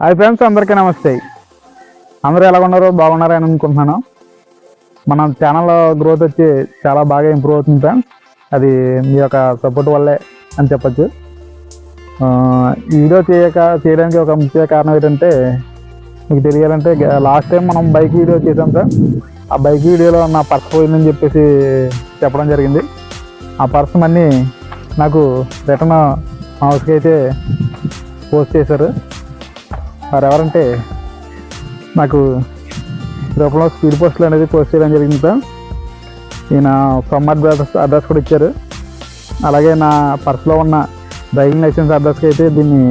Hi friends అందరికీ నమస్తే. అందరూ ఎలా ఉన్నారో బాగున్నారో అని అనుకుంటున్నాను. మన ఛానల్ గ్రోత్ వచ్చి చాలా బాగా ఇంప్రూవ్ అవుతుంది ఫ్రెండ్స్. అది మీ యొక్క సపోర్ట్ వల్లే అని చెప్పొచ్చు. ఈ వీడియో చేయక చేయడానికి ఒక ముఖ్య కారణం ఏంటంటే మీకు తెలియాలంటే లాస్ట్ టైం మనం బైక్ వీడియో చేసాం సార్ ఆ బైక్ వీడియోలో నా పర్స్ పోయిందని చెప్పేసి చెప్పడం జరిగింది. ఆ పర్స్ మనీ నాకు రిటర్న్ హౌస్కి అయితే పోస్ట్ చేశారు. వారు ఎవరంటే నాకు రూపంలో స్పీడ్ పోస్టులు అనేది పోస్ట్ చేయడం జరిగింది సార్. ఈయన సమ్మర్ అడ్రస్ అడ్రస్ కూడా ఇచ్చారు. అలాగే నా పర్స్లో ఉన్న డ్రైవింగ్ లైసెన్స్ అడ్రస్కి అయితే దీన్ని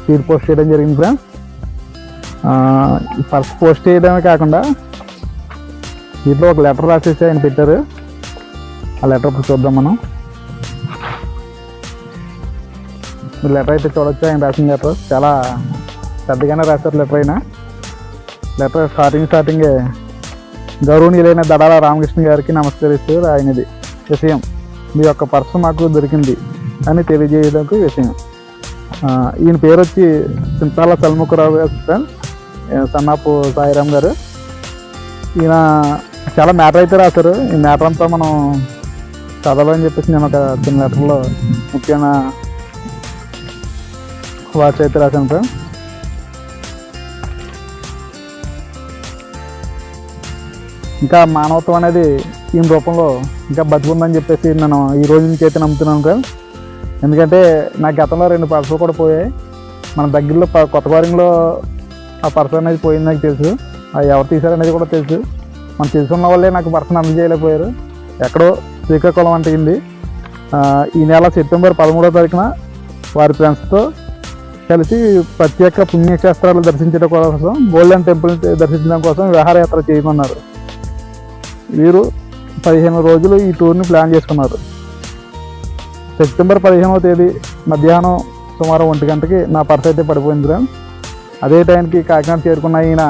స్పీడ్ పోస్ట్ చేయడం జరిగింది సార్. పర్స్ పోస్ట్ చేయడమే కాకుండా దీంట్లో ఒక లెటర్ రాసేసి ఆయన పెట్టారు. ఆ లెటర్ ఇప్పుడు చూద్దాం మనం. లెటర్ అయితే చూడొచ్చు ఆయన రాసిన లెటర్. చాలా పెద్దగానే రాశారు లెటర్ అయినా. లెటర్ స్టార్టింగ్ స్టార్టింగే గౌరవనీయులైన దడాల రామకృష్ణ గారికి నమస్కరిస్తూ రాయినది. విషయం మీ యొక్క పర్సు మాకు దొరికింది అని తెలియజేయడానికి విషయం. ఈయన పేరు వచ్చి చింతాల సల్ముఖరావు గారు సార్. సన్నాపు సాయిరామ్ గారు. ఈయన చాలా మ్యాటర్ అయితే రాశారు. ఈ మ్యాటర్ అంతా మనం చదవాలని చెప్పేసి నేను ఒక చిన్న లెటర్లో ముఖ్యమైన వాచ్ అయితే రాశాను సార్. ఇంకా మానవత్వం అనేది ఈ రూపంలో ఇంకా బతుకుందని చెప్పేసి నేను ఈ రోజు నుంచి అయితే నమ్ముతున్నాను సార్ ఎందుకంటే నా గతంలో రెండు పర్సులు కూడా పోయాయి. మన దగ్గరలో ప- కొత్త వారింగ్లో ఆ పర్స అనేది పోయింది నాకు తెలుసు. అది ఎవరు తీశారనేది కూడా తెలుసు. మనం తెలుసున్న వాళ్ళే నాకు పర్సన్ అందజేయలేకపోయారు ఎక్కడో శ్రీకాకుళం అంటింది ఈ నెల సెప్టెంబర్ పదమూడో తారీఖున వారి ఫ్రెండ్స్తో కలిసి ప్రత్యేక పుణ్యక్షేత్రాలు దర్శించడం కోసం గోల్డెన్ టెంపుల్ దర్శించడం కోసం విహారయాత్ర చేయమన్నారు. వీరు పదిహేను రోజులు ఈ టూర్ని ప్లాన్ చేసుకున్నారు. సెప్టెంబర్ పదిహేనవ తేదీ మధ్యాహ్నం సుమారు ఒంటి గంటకి నా పర్స్ అయితే పడిపోయింది రా. అదే టైంకి కాకినాడ చేరుకున్న ఈయన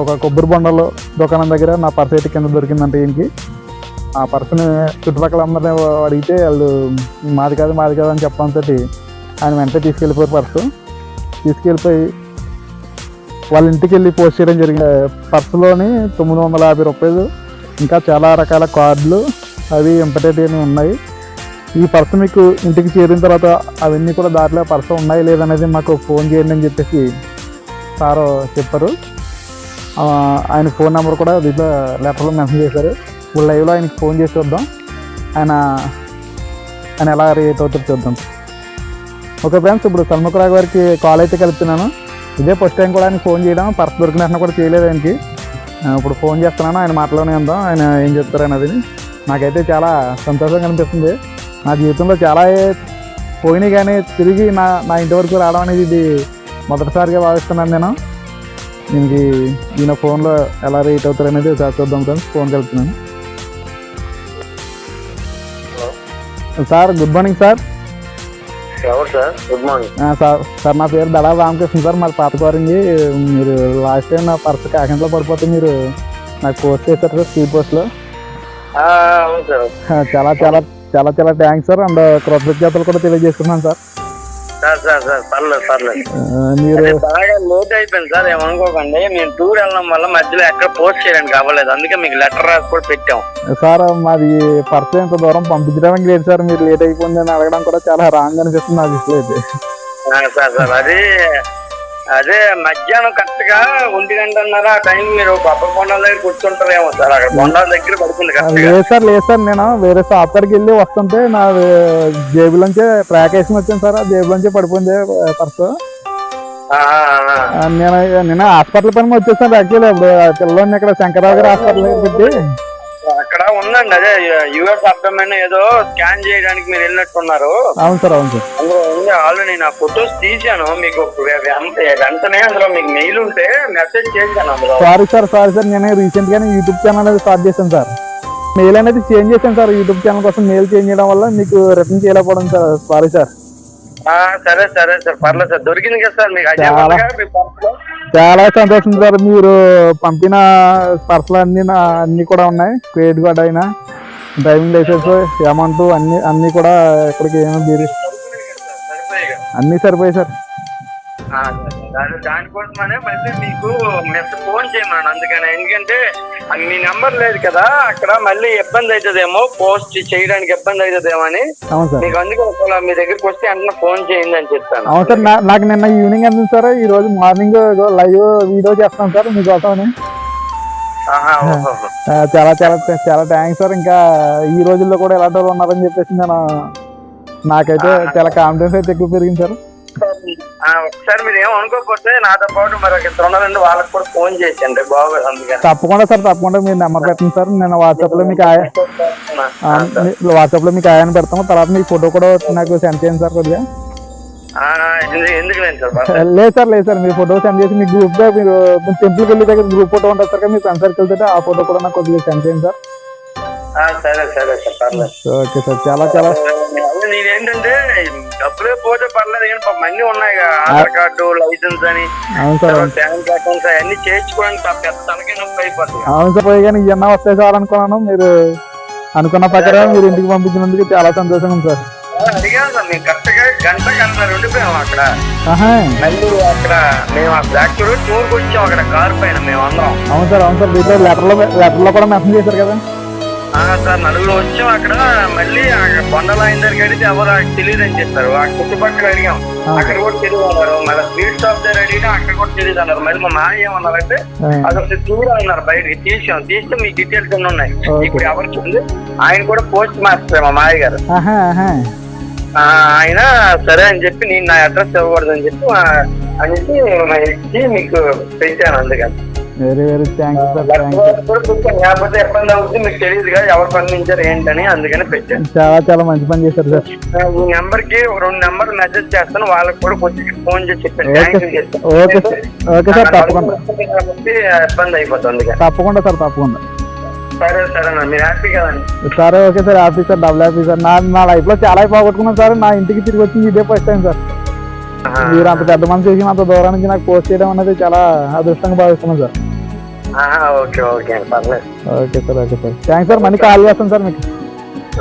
ఒక కొబ్బరి బొండలో దుకాణం దగ్గర నా పర్స్ అయితే కింద దొరికిందంటే ఈయనకి. ఆ పర్సుని చుట్టుపక్కల అందరినీ అడిగితే వాళ్ళు మాది కాదు మాది కాదు అని చెప్పడంతో ఆయన వెంటనే తీసుకెళ్ళిపోయారు పర్సు. తీసుకెళ్ళిపోయి వాళ్ళ ఇంటికి వెళ్ళి పోస్ట్ చేయడం జరిగింది. పర్సులోని తొమ్మిది వందల యాభై రూపాయలు ఇంకా చాలా రకాల కార్డులు అవి ఇంపటేటివ్ అని ఉన్నాయి. ఈ పర్స్ మీకు ఇంటికి చేరిన తర్వాత అవన్నీ కూడా దాంట్లో పర్సు ఉన్నాయి లేదనేది మాకు ఫోన్ చేయండి అని చెప్పేసి సారు చెప్పారు. ఆయన ఫోన్ నెంబర్ కూడా దీంట్లో లెటర్లో మెన్షన్ చేశారు. ఇప్పుడు లైవ్లో ఆయనకి ఫోన్ చేసి చూద్దాం. ఆయన ఆయన ఎలా రియేట్ అవుతారు చూద్దాం. ఓకే ఫ్రెండ్స్ ఇప్పుడు సల్ముఖరావు గారికి కాల్ అయితే కలుపుతున్నాను ఇదే ఫస్ట్ టైం కూడా ఆయన ఫోన్ చేయడం పర్స్ దొరికిన కూడా చేయలేదు ఆయనకి. ఇప్పుడు ఫోన్ చేస్తున్నాను ఆయన మాటలోనే ఉందాం ఆయన ఏం చెప్తారు అనేది నాకైతే చాలా సంతోషంగా అనిపిస్తుంది. నా జీవితంలో చాలా పోయినాయి కానీ తిరిగి నా నా ఇంటి వరకు రావడం అనేది ఇది మొదటిసారిగా భావిస్తున్నాను నేను. దీనికి ఈయన ఫోన్లో ఎలా రేట్ అవుతారు అనేది ఒకసారి చూద్దాం ఫ్రెండ్స్. ఫోన్ కలుపుతున్నాను. Sir good morning sir. ఎవరు sir? Good morning. Sir sir నా పేరు దళా రామకృష్ణ సార్ మాది పాతకోరంగి మీరు లాస్ట్ టైం నా పర్స్ కాకినాడలో పడిపోతే మీరు నాకు పోస్ట్ చేశారు సార్ స్పీడ్ పోస్ట్లో. అవును సార్. చాలా చాలా చాలా చాలా థ్యాంక్స్ సార్. అండ్ కృతజ్ఞతలు కూడా తెలియజేస్తున్నాను సార్. సార్ సార్ సార్ పర్లేదు పర్లేదు. మీరు బాగా లోట్ అయిపోయింది సార్ ఏమనుకోకండి మేము టూర్ వెళ్ళడం వల్ల మధ్యలో ఎక్కడ పోస్ట్ చేయడానికి అవ్వలేదు. అందుకే మీకు లెటర్ రాసి కూడా పెట్టాం. సార్ మాది పర్స్ ఇంత దూరం పంపించడానికి లేదు సార్. మీరు లేట్ అయిపోయింది అని అడగడం కూడా చాలా రాంగ్ అనిపిస్తుంది నాకు ఆ, సార్ సార్ అది అదే మధ్యాహ్నం కరెక్ట్గా ఒంటి గంట అన్నారా ఆ టైం మీరు కొబ్బరి బొండాల దగ్గర కూర్చుంటారేమో సార్. అక్కడ బొండాల దగ్గర పడుతుంది లేదు సార్ లేదు సార్ నేను వేరే షాప్ కాడికి వెళ్ళి వస్తుంటే నా జేబులోంచే ట్రాక్ వేసుకుని వచ్చాను సార్ ఆ జేబులోంచే పడిపోయింది పర్సు. నేను నేను హాస్పిటల్ పని వచ్చేసాను యాక్చువల్లీ ఇప్పుడు ఆ పిల్లోని ఇక్కడ శంకరరావు గారి హాస్పిటల్ దగ్గర పెట్టి ఉందండి అదే యుఎస్ అర్థమైన ఏదో స్కాన్ చేయడానికి మీరు వెళ్ళినట్టున్నారు. అవును సార్ అవును సార్. అందులో ఉంది ఆల్రెడీ నా ఫొటోస్ తీశాను మీకు వెంటనే అందులో మీకు మెయిల్ ఉంటే మెసేజ్ చేశాను అందులో. సారీ సార్ సారీ సార్ నేను రీసెంట్ గానే యూట్యూబ్ ఛానల్ అనేది స్టార్ట్ చేశాను సార్. మెయిల్ అనేది చేంజ్ చేశాను సార్ యూట్యూబ్ ఛానల్ కోసం మెయిల్ చేంజ్ చేయడం వల్ల మీకు రిటర్న్ చేయలేకపోవడం సార్ సారీ సార్. ఆ, సరే సరే సార్ పర్లేదు సార్ దొరికింది కదా సార్ మీకు అదే చాలా. సంతోషం సార్ మీరు పంపిన పర్సలు అన్ని నా అన్ని కూడా ఉన్నాయి క్రెడిట్ కార్డ్ అయినా డ్రైవింగ్ లైసెన్స్ అమౌంట్ అన్ని అన్ని కూడా ఇక్కడికి ఏమో మీరు సరిపోయాయి కదా. అన్నీ సరిపోయాయి సార్ దానికోసమనే మళ్ళీ మీకు మెస్ ఫోన్ చేయమన్నాను. అందుకని ఎందుకంటే మీ నెంబర్ లేదు కదా అక్కడ మళ్ళీ ఇబ్బంది అవుతుందేమో పోస్ట్ చేయడానికి ఇబ్బంది అవుతుందేమో అని. మీకు అందుకే ఒకవేళ మీ దగ్గరికి వస్తే వెంటనే ఫోన్ చేయండి అని చెప్తాను అవును సార్ నాకు నిన్న ఈవినింగ్ అందింది సార్ ఈ రోజు మార్నింగ్ లైవ్ వీడియో చేస్తాను సార్. ఆ, చాలా చాలా చాలా థ్యాంక్స్ సార్. ఇంకా ఈ రోజుల్లో కూడా ఎలాంటి వాళ్ళు ఉన్నారని చెప్పేసి నేను నాకైతే చాలా కాన్ఫిడెన్స్ అయితే ఎక్కువ పెరిగింది సార్. ఒకసారి మీరు ఏం అనుకోకపోతే నాతో పాటు మరి ఒక ఇద్దరు ఉన్నారండి వాళ్ళకి కూడా ఫోన్ చేసేయండి బాగోదు అందుకని. తప్పకుండా సార్ తప్పకుండా మీరు నెంబర్ పెట్టండి సార్. నేను వాట్సాప్లో మీకు ఆయ ఆ, వాట్సాప్లో మీకు ఆయాన్ని పెడతాము. తర్వాత మీ ఫోటో కూడా నాకు సెండ్ చేయండి సార్ కొద్దిగా. లేదు సార్? లేదు సార్ మీ ఫోటో సెండ్ చేసి మీ గ్రూప్గా మీరు టెంపుల్కి వెళ్ళే దగ్గర గ్రూప్ ఫోటో ఉంటుంది సార్ మీ ఫ్రెండ్ సర్కిల్ తోటి ఆ ఫోటో కూడా నాకు కొద్దిగా సెండ్ చేయండి సార్. సరే సరే సార్ ఓకే సార్. చాలా చాలా నేనేంటంటే డబ్బులే పోతే పర్లేదు కానీ పాపం అన్ని ఉన్నాయి కదా, ఆధార్ కార్డు లైసెన్స్ అని అవును సార్. అవును. బ్యాంక్ అకౌంట్స్ అవన్నీ చేయించుకోవడానికి పాపం పెద్ద తనకే నొప్పి అయిపోతుంది అవును సార్ పోయి కానీ ఇవన్నీ వస్తాయి సార్ అనుకున్నాను. మీరు అనుకున్న ప్రకారం మీరు ఇంటికి పంపించినందుకు చాలా సంతోషంగా ఉంది సార్. అడిగాను సార్ మేము కరెక్ట్గా గంట గంట ఉండిపోయాము అక్కడ. ఆహా. మళ్ళీ అక్కడ మేము ఆ బ్లాక్ టూర్ టూర్కి వచ్చాం అక్కడ కార్ పైన మేము అందరం అవును సార్ అవును సార్ దీంట్లో లెటర్లో లెటర్లో కూడా మెన్షన్ చేశారు కదా. సార్ నలుగురు వచ్చాం అక్కడ. మళ్ళీ కొండల ఆయన దగ్గరికి అడిగితే ఎవరు తెలియదు అని చెప్పారు. ఆ చుట్టుపక్కల అడిగాం. అక్కడ కూడా తెలియదు అన్నారు. మళ్ళీ స్వీట్ షాప్ దగ్గర అడిగినా అక్కడ కూడా తెలియదు అన్నారు. మళ్ళీ మా మాయ ఏమన్నారంటే ఆ, అదొకటి చూడ అన్నారు బయటకి తీసాం. తీస్తే మీ డీటెయిల్స్ అన్ని ఉన్నాయి. ఇప్పుడు ఎవరికి ఉంది ఆయన కూడా పోస్ట్ మాస్టర్ మా మాయ గారు. ఆయన సరే అని చెప్పి నేను నా అడ్రస్ ఇవ్వకూడదు అని చెప్పి అని చెప్పి మీకు పెట్టాను అందుకని. Very very thank you sir thank you లేకపోతే ఎప్పుడు అవుతుంది మీకు తెలియదుగా ఎవరు పంపించారు ఏంటని అందుకని పెట్టాను చాలా చాలా మంచి పని చేశారు సార్ ఈ నెంబర్కి ఒక రెండు నెంబర్ మెసేజ్ చేస్తాను వాళ్ళకి కూడా కొంచెం ఫోన్ చేసి చెప్పాను okay okay sir okay sir తప్పకుండా. కాబట్టి ఇబ్బంది అయిపోతుంది తప్పకుండా సార్ తప్పకుండా. సరే సరే మీరు హ్యాపీ కదండి సరే okay sir happy sir double happy sir నా నా లైఫ్లో చాలా పోగొట్టుకున్నాను సార్ నా ఇంటికి తిరిగి వచ్చింది ఇదే ఫస్ట్ టైం సార్ మీరు అంత పెద్ద మనసు చేసి అంత దూరం నుంచి నాకు పోస్ట్ చేయడం అనేది చాలా అదృష్టంగా భావిస్తున్నాను సార్. ఓకే ఓకే పర్లేదు. Okay sir okay sir. Thanks sir మళ్ళీ కాల్ చేస్తాను సార్ మీకు.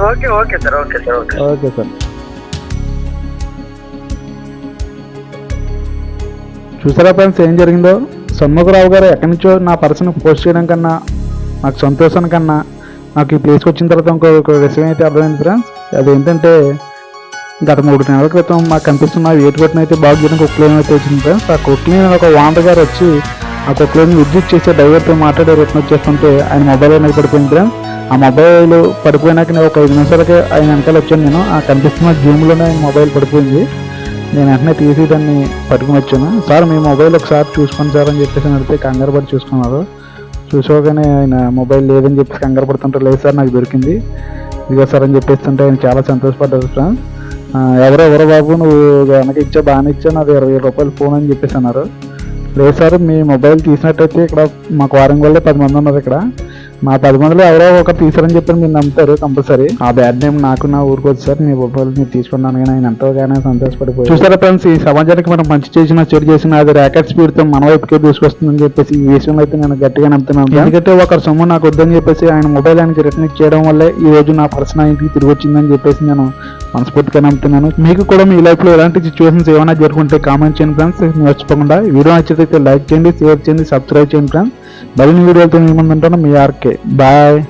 Okay okay sir okay sir okay okay sir. చూసారా ఫ్రెండ్స్ ఏం జరిగిందో? సన్ముఖరావు గారు ఎక్కడి నుంచో నా పర్సన్ పోస్ట్ చేయడం కన్నా నాకు సంతోషం కన్నా నాకు ఈ ప్లేస్కి వచ్చిన తర్వాత ఇంకో విషయం అయితే అర్థమైంది ఫ్రెండ్స్. అదేంటంటే గత మూడు నెలల క్రితం మాకు కనిపిస్తున్న వేటు కొట్టిన అయితే బాగు చేయడానికి ఒక క్లెయిమ్ అయితే వచ్చింది ఫ్రెండ్స్ ఆ కుక్లీన్ ఒక వాండర్ గారు వచ్చి ఆ కుక్లీన్ విద్యుత్ చేసే డ్రైవర్తో మాట్లాడే రిటర్న్ వచ్చేస్తుంటే ఆయన మొబైల్ అనేది పడిపోయింది ఫ్రెండ్స్ ఆ మొబైల్ పడిపోయినాక నేను ఒక ఐదు నిమిషాలకి ఆయన వెనకాల వచ్చాను నేను. ఆ కనిపిస్తున్న గేమ్లోనే ఆయన మొబైల్ పడిపోయింది. నేను వెంటనే తీసి దాన్ని పట్టుకుని వచ్చాను. సార్ మీ మొబైల్ ఒకసారి చూసుకోండి సార్ అని చెప్పేసి అడిగితే కంగారు పడి చూసుకున్నారు. చూసుకోగానే ఆయన మొబైల్ లేదని చెప్పేసి కంగారు పడుతుంటే లేదు సార్ నాకు దొరికింది. ఇదిగో సార్ అని చెప్పేస్తుంటే ఆయన చాలా సంతోషపడ్డారు సార్. ఎవరో ఎవరో బాబు నువ్వు వెనక ఇచ్చా బాగానే ఇచ్చా నాది ఇరవై రూపాయలు ఫోన్ అని చెప్పేసి అన్నారు. లేదు సార్ మీ మొబైల్ తీసినట్టయితే ఇక్కడ మాకు వారం వల్లే పది మంది ఉన్నారు ఇక్కడ. మా పది మందిలో ఎవరో ఒకరు తీసారని చెప్పి మీరు నమ్ముతారు కంపల్సరీ. ఆ బ్యాడ్ నేమ్ నాకు నా ఊరికి వచ్చి సార్ మీ మొబైల్ మీరు తీసుకున్నాను కానీ ఆయన ఎంతోగానే సంతోషపడిపోయి చూసారా ఫ్రెండ్స్ ఈ సమాజానికి మనం మంచి చేసిన చెడు చేసిన అది ర్యాకెట్ స్పీడ్తో మన వైపుకే దూసుకొస్తుందని చెప్పేసి ఈ విషయంలో అయితే నేను గట్టిగా నమ్ముతున్నాను ఎందుకంటే ఒకరి సొమ్ము నాకు వద్దని చెప్పేసి ఆయన మొబైల్ ఆయనకి రిటర్న్ ఇచ్చేయడం వల్లే ఈ రోజు నా పర్సన్ ఇంటికి తిరిగి వచ్చిందని చెప్పేసి నేను మనస్ఫూర్తిగా నమ్ముతున్నాను. మీకు కూడా మీ లైఫ్లో ఎలాంటి సిచ్యువేషన్స్ ఏమైనా జరుగుంటే కామెంట్ చేయండి ఫ్రెండ్స్. మర్చిపోకుండా వీడియో నచ్చితే లైక్ చేయండి షేర్ చేయండి సబ్స్క్రైబ్ చేయండి ఫ్రెండ్స్. మరిన్ని వీడియోలతో మీ ముందు ఉంటాను. మీ ఆర్కే. బాయ్.